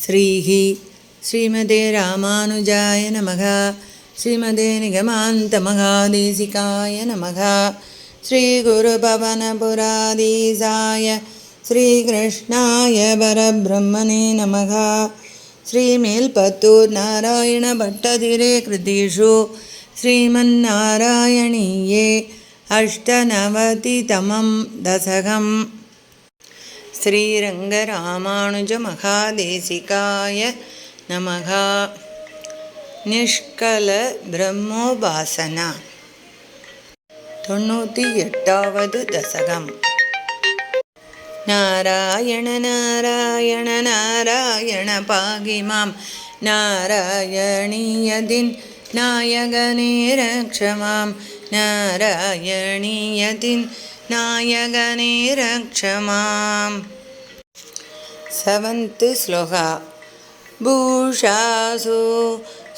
श्रीः श्रीमते रामानुजाय नमः श्रीमते निगमान्तमहादेशिकाय नमः श्रीगुरुपवनपुराधीशाय श्रीकृष्णाय परब्रह्मणे नमः श्रीमेल्पत्तूर् नारायणभट्टतिरे कृतिषु श्रीमन्नारायणीये अष्टनवतितमं दशकम् श्रीरङ्गरामानुजमहादेशिकाय नमः निष्कलब्रह्मोपासना தொண்ணூற்றி எட்டாவது தசகம் நாராயண நாராயண நாராயண பாகிமாம் நாராயணீயதின் நாயகனே ரக்ஷமாம் நாராயணீயதின் நாயகனே ரக்ஷமாம் सेवन्त् श्लोका। भूषासु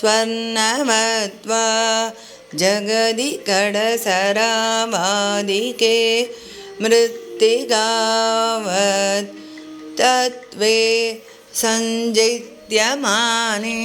स्वर्णमत्वा जगदि कडसरावादिके मृत्तिकावत् तत्त्वे सञ्जित्यमाने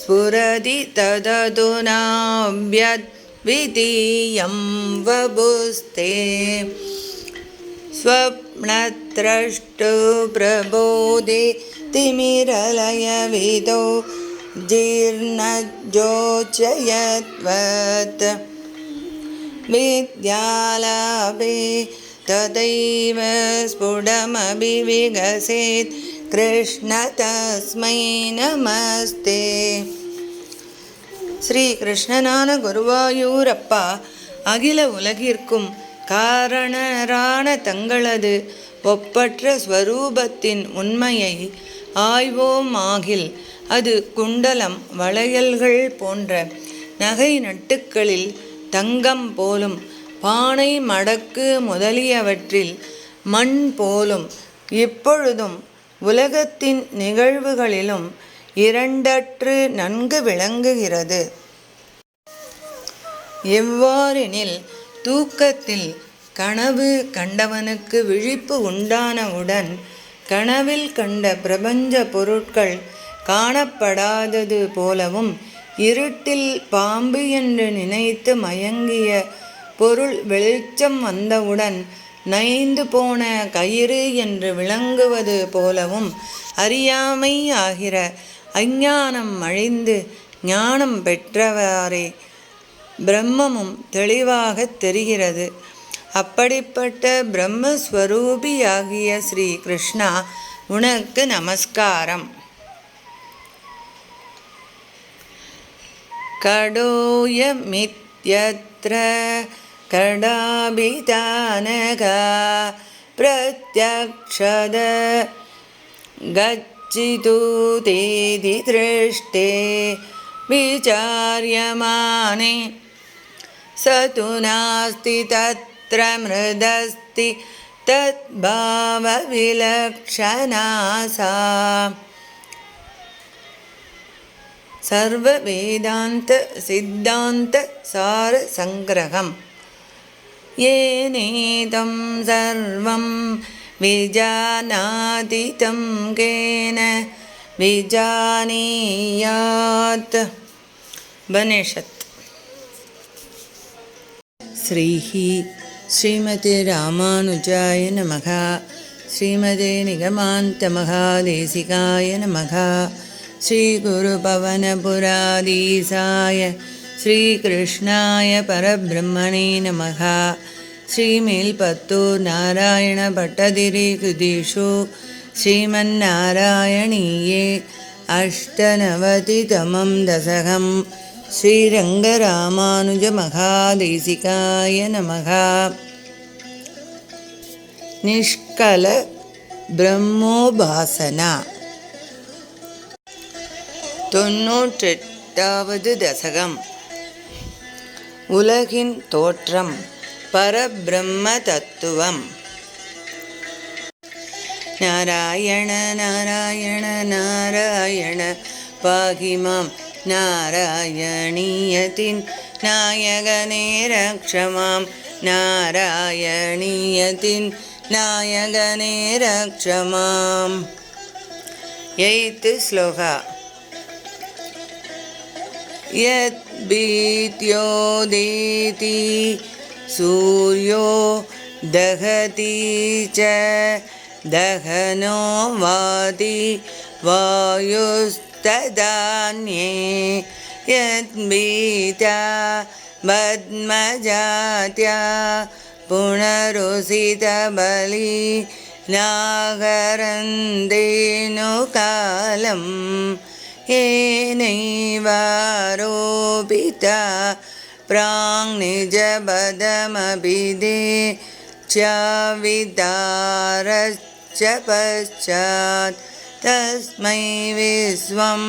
स्फुरति तदधुनाभ्यद्वितीयं वपुस्ते। स्व स्वप्नद्रष्टु प्रबोधे तिमिरलयविदो जीर्णजोचयत्वत् विद्यालाभे तदैव स्फुटमपि विकसेत् कृष्ण तस्मै நமஸ்தே ஸ்ரீ கிருஷ்ணனான குருவாயூரப்பா அகில உலகிற்கும் காரணரான தங்களது ஒப்பற்ற ஸ்வரூபத்தின் உண்மையை ஆய்வோமாகில் அது குண்டலம் வளையல்கள் போன்ற நகை நட்டுக்களில் தங்கம் போலும் பானை மடக்கு முதலியவற்றில் மண் போலும் இப்பொழுதும் உலகத்தின் நிகழ்வுகளிலும் இரண்டற்று நன்கு விளங்குகிறது. எவ்வாறெனில் தூக்கத்தில் கனவு கண்டவனுக்கு விழிப்பு உண்டானவுடன் கனவில் கண்ட பிரபஞ்ச பொருட்கள் காணப்படாதது போலவும் இருட்டில் பாம்பு என்று நினைத்து மயங்கிய பொருள் வெளிச்சம் வந்தவுடன் நைந்து போன கயிறு என்று விளங்குவது போலவும் அறியாமை ஆகிற அஞ்ஞானம் அழிந்து ஞானம் பெற்றவாறே பிரம்மமும் தெளிவாக தெரிகிறது அப்படிப்பட்ட பிரம்மஸ்வரூபியாகிய ஸ்ரீ கிருஷ்ணா உனக்கு நமஸ்காரம் கடோயமித்யத்ர कडाभितानगा प्रत्यक्षद गच्छितु तेति दृष्टे विचार्यमाणे स तु नास्ति तत्र मृदस्ति तद्भावविलक्षणा सा सर्ववेदान्तसिद्धान्तसारसङ्ग्रहम्। येनेदं सर्वं विजानाति तं केन विजानीयात्। उपनिषत् श्रीः श्रीमते रामानुजाय नमः। श्रीमते निगमान्तमहादेशिकाय नमः। श्रीगुरुपवनपुराधीशाय श्रीकृष्णाय परब्रह्मणे नमः। श्रीमेल्पत्तूर् नारायणभट्टतिरे कृतिषु श्रीमन्नारायणीये अष्टनवतितमं दशकं ஸ்ரீரங்கராமானுஜமகாதேசிகாய நமகா. நிஷ்கல பிரம்மோபாசனா. தொன்னூற்றெட்டாவது தசகம். உலகின் தோற்றம் பரபிரம்ம தத்துவம். நாராயண நாராயண நாராயண பாகிமாம் नारायणीयतिं नाय गणेरक्षमां नारायणीयतिं नाय गणेरक्षमां यत् श्लोकः। यद् विद्यो सूर्यो दहति च दहनो वाति वायोस् वायुस्तदान्ये यद्भीता पद्मजात्या पुनरुसितबली नागरन्देनुकालं येनैवारोपिता प्राङ्निजपदमभिदे च पश्चात् तस्मै विश्वं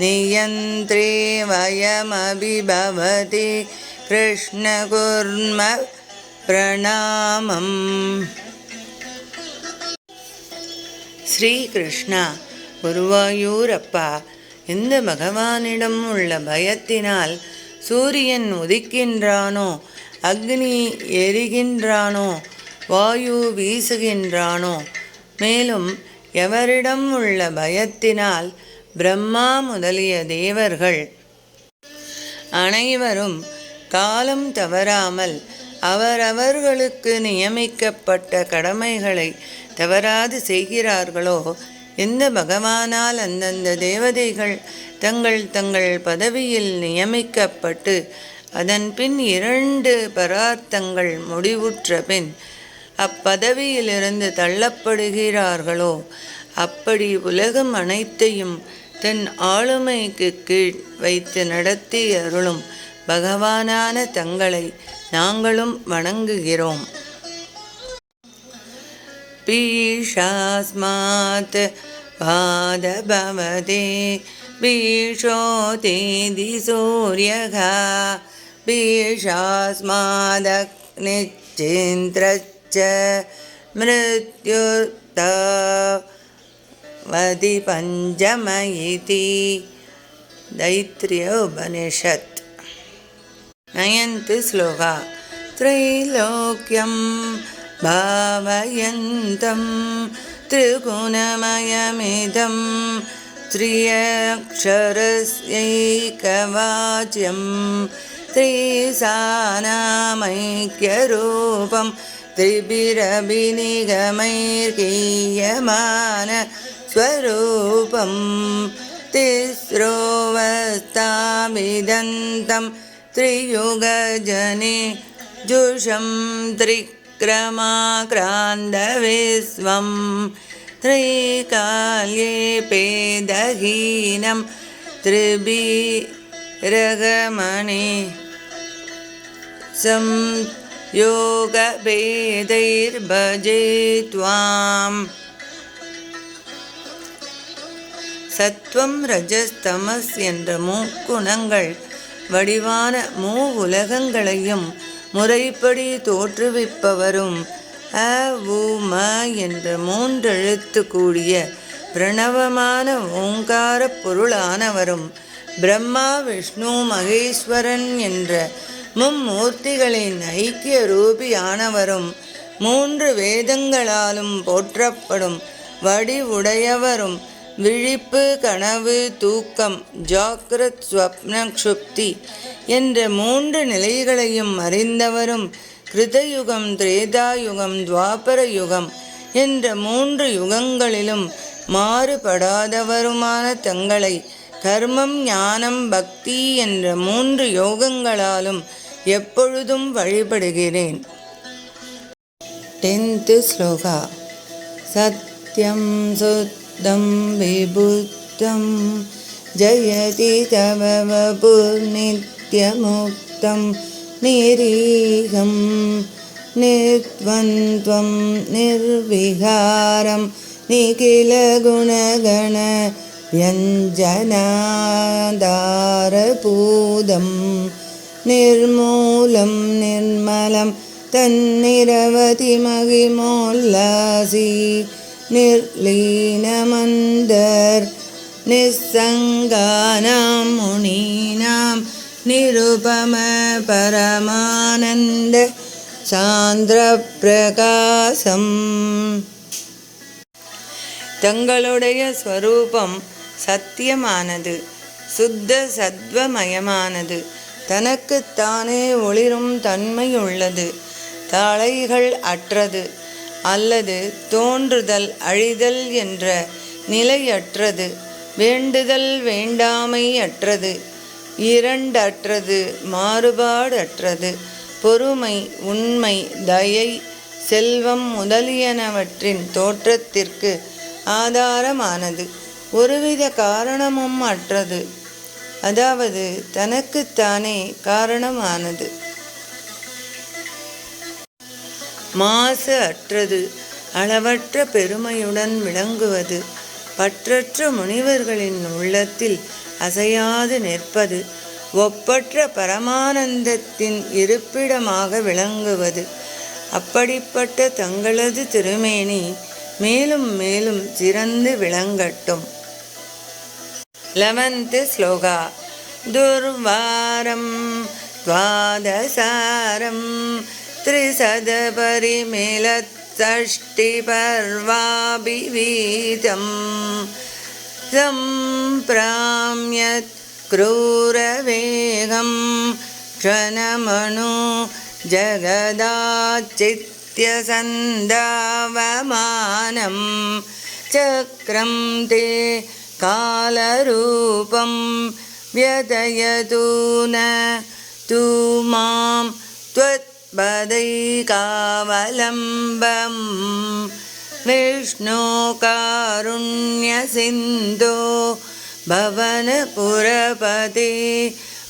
नियन्त्रे वयमभिभवति कृष्णकुर्म பிரணாமம் ஸ்ரீ கிருஷ்ணா குருவாயூரப்பா எந்த பகவானிடம் உள்ள பயத்தினால் சூரியன் உதிக்கின்றானோ அக்னி எரிகின்றானோ வாயு வீசுகின்றானோ மேலும் எவரிடம் உள்ள பயத்தினால் பிரம்மா முதலிய தேவர்கள். அனைவரும் காலம் தவறாமல் அவரவர்களுக்கு நியமிக்கப்பட்ட கடமைகளை தவறாது செய்கிறார்களோ எந்த பகவானால் அந்தந்த தேவதைகள் தங்கள் தங்கள் பதவியில் நியமிக்கப்பட்டு அதன் பின் இரண்டு பரார்த்தங்கள் முடிவுற்ற பின் அப்பதவியிலிருந்து தள்ளப்படுகிறார்களோ? அப்படி உலகம் அனைத்தையும் தன் ஆளுமைக்கு கீழ் வைத்து நடத்தி அருளும் பகவானான தங்களை நாங்களும் வணங்குகிறோம். பீஷாஸ்மாத் பாதபவதே பீஷோ தேதி சூரியகா பீஷாஸ்மாதக்னிச்சிந்திரச் मृत्युर्तवति पञ्चम इति दैत्र्य उपनिषत् नयन्तु श्लोका। त्रैलोक्यं भावयन्तं त्रिगुणमयमिदं त्र्यक्षरस्यैकवाच्यं त्रिसानामैक्यरूपं त्रिभिरविनिगमैरीयमान स्वरूपं तिस्रोवस्थाभिदन्तं त्रियुगजने जुषं त्रिक्रमाक्रान्तं त्रिकाले पेदहीनं त्रिभिगमणि सं संयोगभेदैर्भजे त्वाम् சத்வம் ரஜஸ் தமஸ் என்ற மூக்குணங்கள் வடிவான மூ உலகங்களையும் முறைப்படி தோற்றுவிப்பவரும் அ உ ம என்ற மூன்றெழுத்து கூடிய பிரணவமான ஓங்கார பொருளானவரும் பிரம்மா விஷ்ணு மகேஸ்வரன் என்ற மும்மூர்த்திகளின் ஐக்கிய ரூபியானவரும் மூன்று வேதங்களாலும் போற்றப்படும் வடிவுடையவரும் விழிப்பு கனவு தூக்கம் ஜாக்கிரத் ஸ்வப்ன சுப்தி என்ற மூன்று நிலைகளையும் அறிந்தவரும் கிருதயுகம் திரேதாயுகம் துவாபர யுகம் என்ற மூன்று யுகங்களிலும் மாறுபடாதவருமான தங்களை கர்மம் ஞானம் பக்தி என்ற மூன்று யோகங்களாலும் எப்பொழுதும் வழிபடுகிறேன். டென்த்து ஸ்லோகா. சத்யம் சுத்தம் விபுத்தம். ஜயதி தவபுர்நித்யமுக்தம் நிரீகம் நித்வந்த்வம் நிர்விகாரம். நிகில குணகண വ്യഞ്ജനാധാരഭൂതം നിർമൂലം നിർമ്മലം തന്നിരവതി മഹിമോല്ലാസി നിർലീനമന്ദർ നിസ്സംഗാനാം മുനീനാം നിരുപമ പരമാനന്ദ സാന്ദ്രപ്രകാശം തങ്ങളുടെ സ്വരൂപം சத்தியமானது சுத்த சத்வமயமானது. தனக்குத்தானே ஒளிரும் தன்மையுள்ளது தலைகள் அற்றது அல்லது தோன்றுதல் அழிதல் என்ற நிலையற்றது வேண்டுதல் வேண்டாமை அற்றது இரண்டற்றது மாறுபாடற்றது பொறுமை உண்மை தயை செல்வம் முதலியனவற்றின் தோற்றத்திற்கு ஆதாரமானது. ஒருவித காரணமும் அற்றது. அதாவது தனக்குத்தானே காரணமானது. மாசு அற்றது. அளவற்ற பெருமையுடன் விளங்குவது. பற்றற்ற முனிவர்களின் உள்ளத்தில் அசையாது நிற்பது. ஒப்பற்ற பரமானந்தத்தின் இருப்பிடமாக விளங்குவது. அப்படிப்பட்ட தங்களது திருமேனி மேலும் மேலும் சிறந்து விளங்கட்டும். லெவன்த்து ஸ்லோகா துர்வாரம் द्वादसारं त्रिशतपरिमिलषष्टिपर्वाभिवीतं सम्प्राम्यत् क्रूरवेगं क्षणमणु जगदाचित्यसन्धावमानं चक्रं ते कालरूपं व्यदयतु न तु मां त्वत्पदैकावलम्बं विष्णोकारुण्यसिन्धो भवनपुरपदे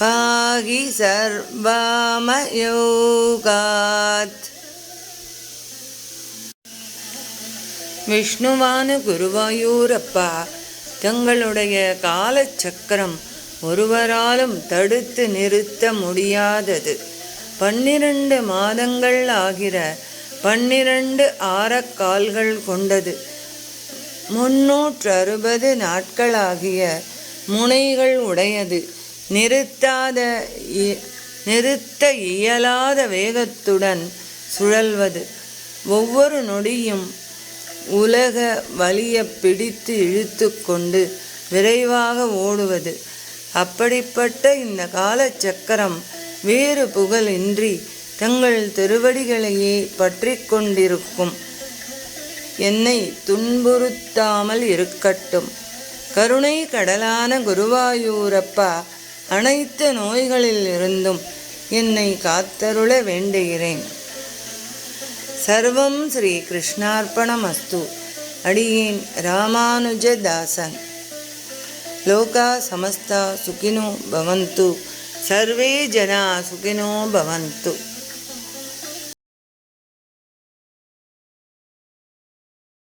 पाहि सर्वामयोगात्। विष्णुवान् गुरुवायूरप्पा தங்களுடைய காலச்சக்கரம் ஒருவராலும் தடுத்து நிறுத்த முடியாதது. பன்னிரண்டு மாதங்கள் ஆகிற பன்னிரண்டு ஆரக்கால்கள் கொண்டது. முன்னூற்று அறுபது நாட்களாகிய முனைகள் உடையது. நிறுத்தாத இ- நிறுத்த இயலாத வேகத்துடன் சுழல்வது. ஒவ்வொரு நொடியும் உலக வலிய பிடித்து இழுத்து கொண்டு விரைவாக ஓடுவது. அப்படிப்பட்ட இந்த காலச்சக்கரம் வேறு புகழின்றி தங்கள் திருவடிகளையே பற்றி கொண்டிருக்கும். என்னை துன்புறுத்தாமல் இருக்கட்டும். கருணை கடலான குருவாயூரப்பா அனைத்து நோய்களில் இருந்தும் என்னை காத்தருள வேண்டுகிறேன். சர்வம் ஸ்ரீ கிருஷ்ணார்ப்பணமஸ்து அடியேன் ராமானுஜதாசன் லோகா சமஸ்தா சுகினோ பவந்து சர்வே ஜனா சுகினோ பவந்து